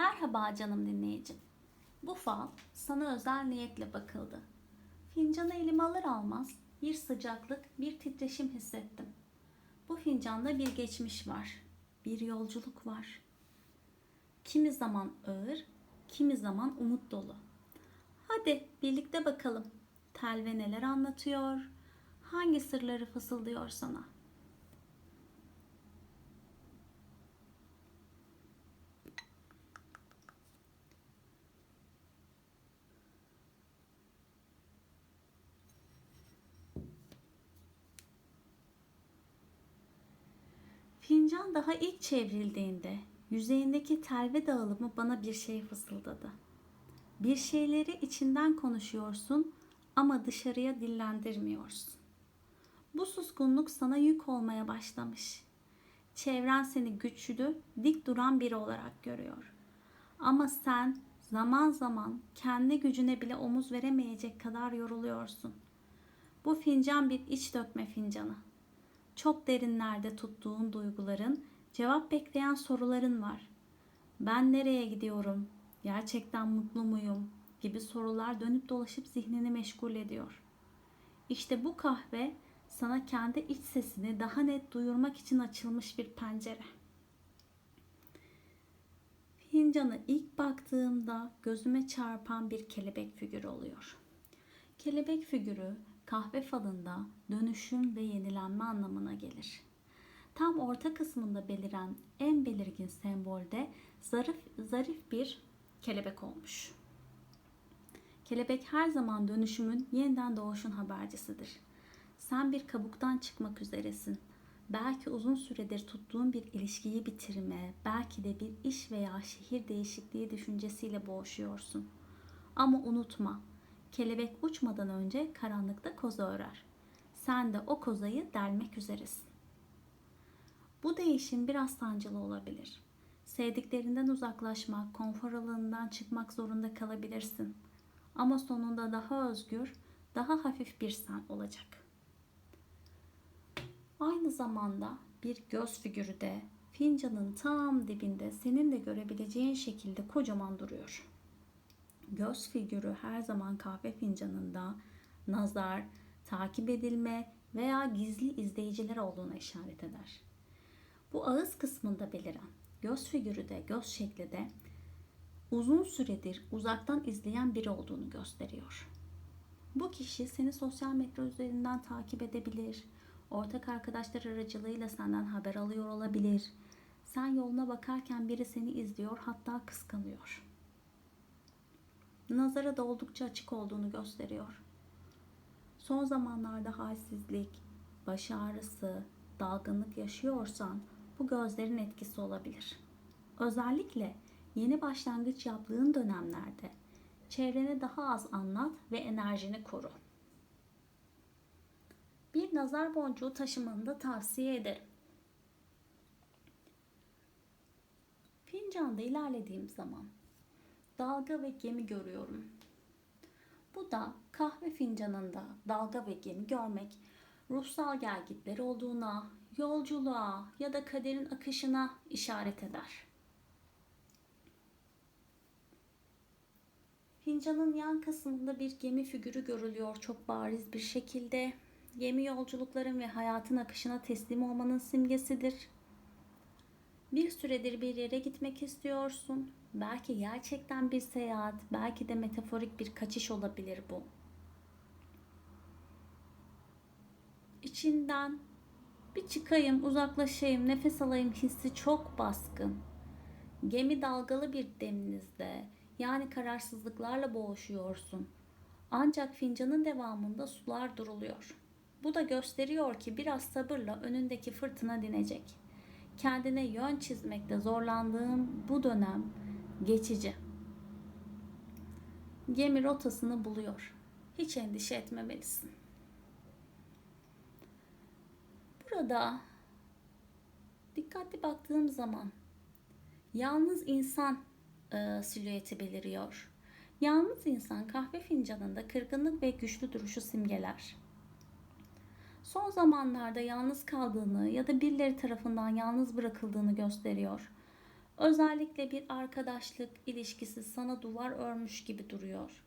Merhaba canım dinleyicim. Bu fal sana özel niyetle bakıldı. Fincanı elime alır almaz bir sıcaklık, bir titreşim hissettim. Bu fincanda bir geçmiş var, bir yolculuk var. Kimi zaman ağır, kimi zaman umut dolu. Hadi birlikte bakalım. Telve neler anlatıyor? Hangi sırları fısıldıyor sana? Daha ilk çevrildiğinde yüzeyindeki telve dağılımı bana bir şey fısıldadı. Bir şeyleri içinden konuşuyorsun ama dışarıya dillendirmiyorsun. Bu suskunluk sana yük olmaya başlamış. Çevren seni güçlü, dik duran biri olarak görüyor. Ama sen zaman zaman kendi gücüne bile omuz veremeyecek kadar yoruluyorsun. Bu fincan bir iç dökme fincanı. Çok derinlerde tuttuğun duyguların, cevap bekleyen soruların var. Ben nereye gidiyorum? Gerçekten mutlu muyum? gibi sorular dönüp dolaşıp zihnini meşgul ediyor. İşte bu kahve sana kendi iç sesini daha net duyurmak için açılmış bir pencere. Fincana ilk baktığımda gözüme çarpan bir kelebek figürü oluyor. Kelebek figürü kahve falında dönüşüm ve yenilenme anlamına gelir. Tam orta kısmında beliren en belirgin sembolde zarif, zarif bir kelebek olmuş. Kelebek her zaman dönüşümün yeniden doğuşun habercisidir. Sen bir kabuktan çıkmak üzeresin. Belki uzun süredir tuttuğun bir ilişkiyi bitirme, belki de bir iş veya şehir değişikliği düşüncesiyle boğuşuyorsun. Ama unutma, kelebek uçmadan önce karanlıkta koza örer. Sen de o kozayı delmek üzeresin. Bu değişim biraz sancılı olabilir. Sevdiklerinden uzaklaşmak, konfor alanından çıkmak zorunda kalabilirsin. Ama sonunda daha özgür, daha hafif bir sen olacak. Aynı zamanda bir göz figürü de fincanın tam dibinde senin de görebileceğin şekilde kocaman duruyor. Göz figürü her zaman kahve fincanında nazar, takip edilme veya gizli izleyiciler olduğuna işaret eder. Bu ağız kısmında beliren göz figürü de göz şekli de uzun süredir uzaktan izleyen biri olduğunu gösteriyor. Bu kişi seni sosyal medya üzerinden takip edebilir, ortak arkadaşlar aracılığıyla senden haber alıyor olabilir. Sen yoluna bakarken biri seni izliyor hatta kıskanıyor. Nazara da oldukça açık olduğunu gösteriyor. Son zamanlarda halsizlik, baş ağrısı, dalgınlık yaşıyorsan bu gözlerin etkisi olabilir. Özellikle yeni başlangıç yaptığın dönemlerde çevrene daha az anlat ve enerjini koru. Bir nazar boncuğu taşımanı da tavsiye ederim. Fincanda ilerlediğim zaman dalga ve gemi görüyorum. Bu da kahve fincanında dalga ve gemi görmek ruhsal gelgitler olduğuna, yolculuğa ya da kaderin akışına işaret eder. Fincanın yan kısmında bir gemi figürü görülüyor çok bariz bir şekilde. Gemi yolculukların ve hayatın akışına teslim olmanın simgesidir. Bir süredir bir yere gitmek istiyorsun. Belki gerçekten bir seyahat, belki de metaforik bir kaçış olabilir bu. İçinden bir çıkayım, uzaklaşayım, nefes alayım hissi çok baskın. Gemi dalgalı bir denizde, yani kararsızlıklarla boğuşuyorsun. Ancak fincanın devamında sular duruluyor. Bu da gösteriyor ki biraz sabırla önündeki fırtına dinecek. Kendine yön çizmekte zorlandığın bu dönem geçici. Gemi rotasını buluyor. Hiç endişe etmemelisin. Burada dikkatli baktığım zaman yalnız insan e, silüeti beliriyor. Yalnız insan kahve fincanında kırgınlık ve güçlü duruşu simgeler. Son zamanlarda yalnız kaldığını ya da birileri tarafından yalnız bırakıldığını gösteriyor. Özellikle bir arkadaşlık ilişkisi sana duvar örmüş gibi duruyor.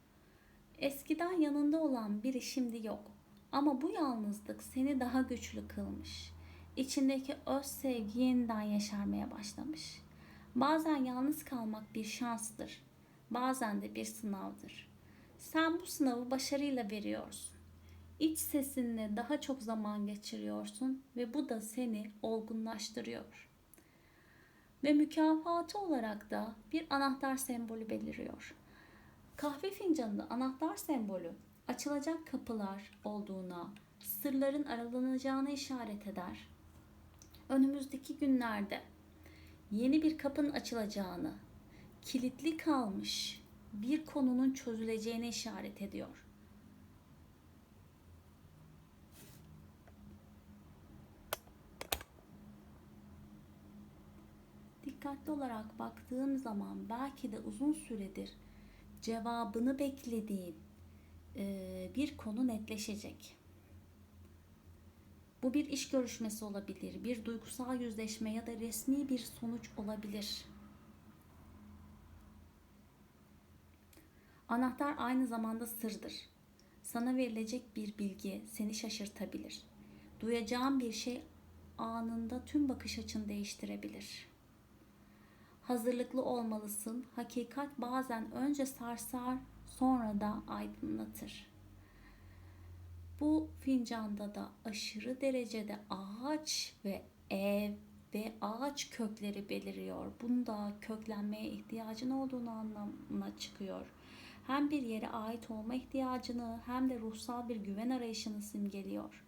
Eskiden yanında olan biri şimdi yok. Ama bu yalnızlık seni daha güçlü kılmış. İçindeki öz sevgi yeniden yaşarmaya başlamış. Bazen yalnız kalmak bir şanstır. Bazen de bir sınavdır. Sen bu sınavı başarıyla veriyorsun. İç sesinle daha çok zaman geçiriyorsun ve bu da seni olgunlaştırıyor. Ve mükafatı olarak da bir anahtar sembolü beliriyor. Kahve fincanında anahtar sembolü açılacak kapılar olduğuna, sırların aralanacağına işaret eder. Önümüzdeki günlerde yeni bir kapının açılacağını, kilitli kalmış bir konunun çözüleceğine işaret ediyor. Dikkatli olarak baktığım zaman belki de uzun süredir cevabını beklediğin e, bir konu netleşecek. Bu bir iş görüşmesi olabilir, bir duygusal yüzleşme ya da resmi bir sonuç olabilir. Anahtar aynı zamanda sırdır. Sana verilecek bir bilgi seni şaşırtabilir. Duyacağın bir şey anında tüm bakış açını değiştirebilir. Hazırlıklı olmalısın. Hakikat bazen önce sarsar, sonra da aydınlatır. Bu fincanda da aşırı derecede ağaç ve ev ve ağaç kökleri beliriyor. Bunda köklenmeye ihtiyacın olduğunu anlamına çıkıyor. Hem bir yere ait olma ihtiyacını hem de ruhsal bir güven arayışını simgeliyor.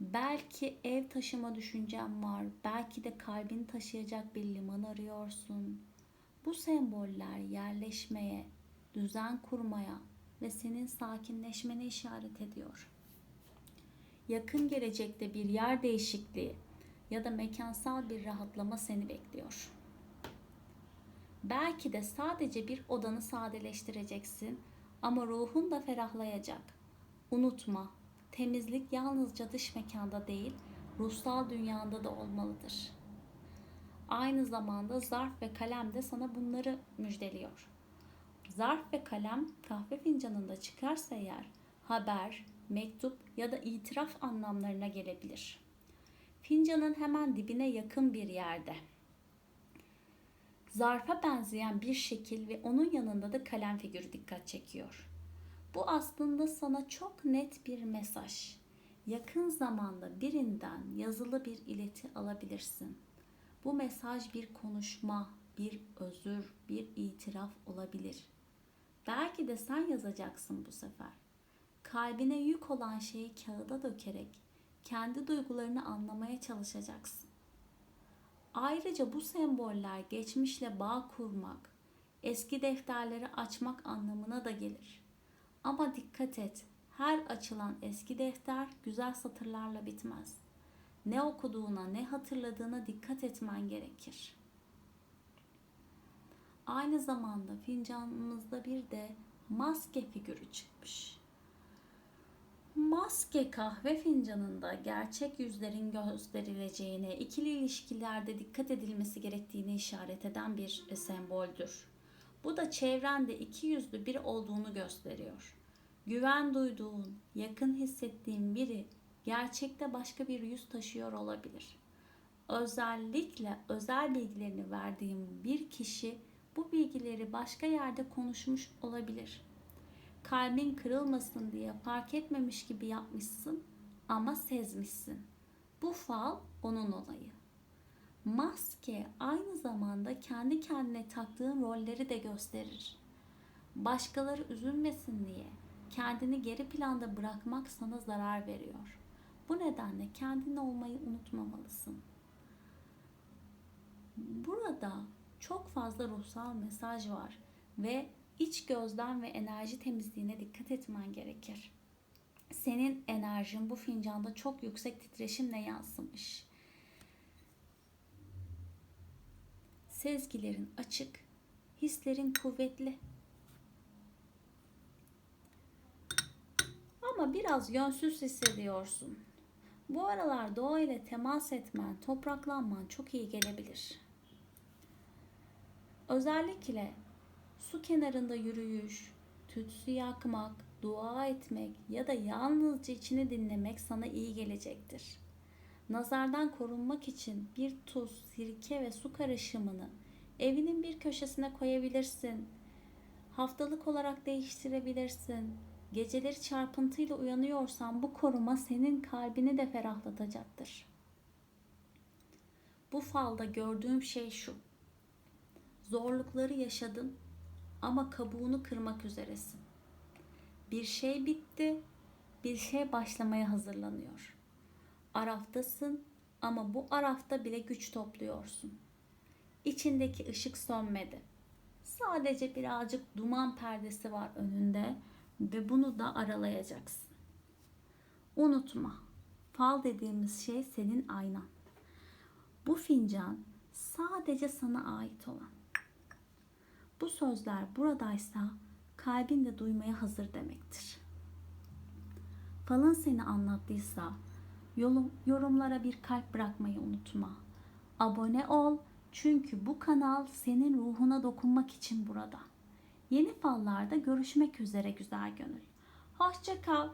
Belki ev taşıma düşüncen var, belki de kalbini taşıyacak bir liman arıyorsun. Bu semboller yerleşmeye, düzen kurmaya ve senin sakinleşmene işaret ediyor. Yakın gelecekte bir yer değişikliği ya da mekansal bir rahatlama seni bekliyor. Belki de sadece bir odanı sadeleştireceksin ama ruhun da ferahlayacak. Unutma, temizlik yalnızca dış mekanda değil, ruhsal dünyanda da olmalıdır. Aynı zamanda zarf ve kalem de sana bunları müjdeliyor. Zarf ve kalem kahve fincanında çıkarsa eğer haber, mektup ya da itiraf anlamlarına gelebilir. Fincanın hemen dibine yakın bir yerde. Zarfa benzeyen bir şekil ve onun yanında da kalem figürü dikkat çekiyor. Bu aslında sana çok net bir mesaj. Yakın zamanda birinden yazılı bir ileti alabilirsin. Bu mesaj bir konuşma, bir özür, bir itiraf olabilir. Belki de sen yazacaksın bu sefer. Kalbine yük olan şeyi kağıda dökerek kendi duygularını anlamaya çalışacaksın. Ayrıca bu semboller geçmişle bağ kurmak, eski defterleri açmak anlamına da gelir. Ama dikkat et, her açılan eski defter güzel satırlarla bitmez. Ne okuduğuna, ne hatırladığına dikkat etmen gerekir. Aynı zamanda fincanımızda bir de maske figürü çıkmış. Maske kahve fincanında gerçek yüzlerin gösterileceğine, ikili ilişkilerde dikkat edilmesi gerektiğini işaret eden bir semboldür. Bu da çevrende iki yüzlü biri olduğunu gösteriyor. Güven duyduğun, yakın hissettiğin biri gerçekte başka bir yüz taşıyor olabilir. Özellikle özel bilgilerini verdiğim bir kişi bu bilgileri başka yerde konuşmuş olabilir. Kalbin kırılmasın diye fark etmemiş gibi yapmışsın ama sezmişsin. Bu fal onun olayı. Maske aynı zamanda kendi kendine taktığın rolleri de gösterir. Başkaları üzülmesin diye kendini geri planda bırakmak sana zarar veriyor. Bu nedenle kendin olmayı unutmamalısın. Burada çok fazla ruhsal mesaj var ve iç gözlem ve enerji temizliğine dikkat etmen gerekir. Senin enerjin bu fincanda çok yüksek titreşimle yansımış. Sezgilerin açık, hislerin kuvvetli. Ama biraz yönsüz hissediyorsun. Bu aralar doğa ile temas etmen, topraklanman çok iyi gelebilir. Özellikle su kenarında yürüyüş, tütsü yakmak, dua etmek ya da yalnızca içini dinlemek sana iyi gelecektir. Nazardan korunmak için bir tuz, sirke ve su karışımını evinin bir köşesine koyabilirsin. Haftalık olarak değiştirebilirsin. Geceleri çarpıntıyla uyanıyorsan bu koruma senin kalbini de ferahlatacaktır. Bu falda gördüğüm şey şu. Zorlukları yaşadın ama kabuğunu kırmak üzeresin. Bir şey bitti, bir şey başlamaya hazırlanıyor. Araftasın ama bu arafta bile güç topluyorsun. İçindeki ışık sönmedi. Sadece birazcık duman perdesi var önünde ve bunu da aralayacaksın. Unutma, fal dediğimiz şey senin aynan. Bu fincan sadece sana ait olan. Bu sözler buradaysa kalbin de duymaya hazır demektir. Falın seni anlattıysa yorum, yorumlara bir kalp bırakmayı unutma. Abone ol çünkü bu kanal senin ruhuna dokunmak için burada. Yeni fallarda görüşmek üzere güzel gönül. Hoşça kal.